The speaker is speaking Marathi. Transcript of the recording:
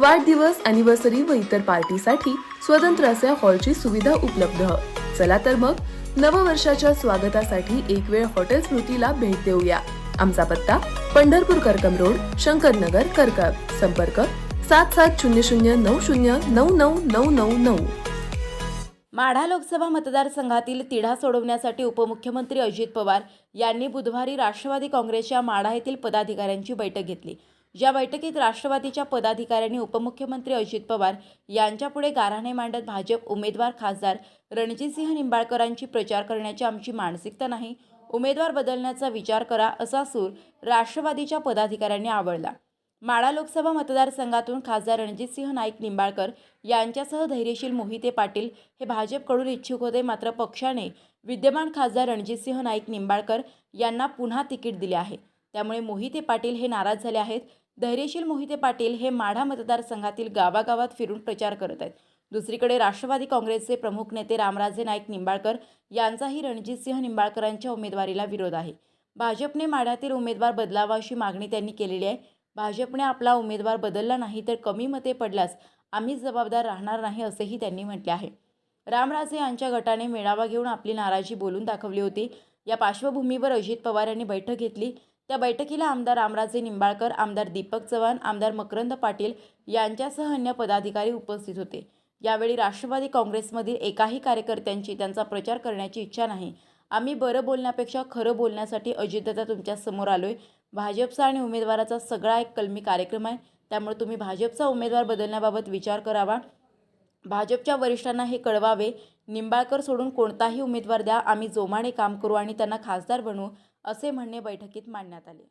वाढदिवस अॅनिव्हर्सरी व इतर पार्टीसाठी स्वतंत्र असे हॉलची सुविधा उपलब्ध. चला तर मग नववर्षाच्या स्वागतासाठी एक वेळ हॉटेल स्मृतीला भेट देऊया. आमचा पत्ता पंढरपूर करकम रोड शंकरनगर करकम संपर्क सात सात शून्य शून्य नऊ शून्य नऊ नऊ नऊ नऊ नऊ. माढा लोकसभा मतदारसंघातील तिढा सोडवण्यासाठी उपमुख्यमंत्री अजित पवार यांनी बुधवारी राष्ट्रवादी काँग्रेसच्या माढा येथील पदाधिकाऱ्यांची बैठक घेतली. या बैठकीत राष्ट्रवादीच्या पदाधिकाऱ्यांनी उपमुख्यमंत्री अजित पवार यांच्यापुढे गाराणे मांडत भाजप उमेदवार खासदार रणजितसिंह निंबाळकरांची प्रचार करण्याची आमची मानसिकता नाही. उमेदवार बदलण्याचा विचार करा असा सूर राष्ट्रवादीच्या पदाधिकाऱ्यांनी आवडला. माळा लोकसभा मतदारसंघातून खासदार रणजितसिंह नाईक निंबाळकर यांच्यासह धैर्यशील मोहिते पाटील हे भाजपकडून इच्छुक होते. मात्र पक्षाने विद्यमान खासदार रणजितसिंह नाईक निंबाळकर यांना पुन्हा तिकीट दिले आहे. त्यामुळे मोहिते पाटील हे नाराज झाले आहेत. धैर्यशील मोहिते पाटील हे माढा मतदारसंघातील गावागावात फिरून प्रचार करत आहेत. दुसरीकडे राष्ट्रवादी काँग्रेसचे प्रमुख नेते रामराजे नाईक निंबाळकर यांचाही रणजितसिंह निंबाळकरांच्या उमेदवारीला विरोध आहे. भाजपने माढ्यातील उमेदवार बदलावा अशी मागणी त्यांनी केलेली आहे. भाजपने आपला उमेदवार बदलला नाही तर कमी मते पडल्यास आम्हीच जबाबदार राहणार नाही असेही त्यांनी म्हटले आहे. रामराजे यांच्या गटाने मेळावा घेऊन आपली नाराजी बोलून दाखवली होती. या पार्श्वभूमीवर अजित पवार यांनी बैठक घेतली. त्या बैठकीला आमदार रामराजे निंबाळकर आमदार दीपक चव्हाण आमदार मकरंद पाटील यांच्यासह अन्य पदाधिकारी उपस्थित होते. यावेळी राष्ट्रवादी काँग्रेसमधील एकाही कार्यकर्त्यांची त्यांचा प्रचार करण्याची इच्छा नाही. आम्ही बरं बोलण्यापेक्षा खरं बोलण्यासाठी अजितदादा तुमच्यासमोर आलोय. भाजपचा आणि उमेदवाराचा सगळा एक कलमी कार्यक्रम आहे. त्यामुळे तुम्ही भाजपचा उमेदवार बदलण्याबाबत विचार करावा. भाजपच्या वरिष्ठांना हे कळवावे. निंबाळकर सोडून कोणताही उमेदवार द्या आम्ही जोमाने काम करू आणि त्यांना खासदार बनवू असे म्हणणे बैठकीत मांडण्यात आले.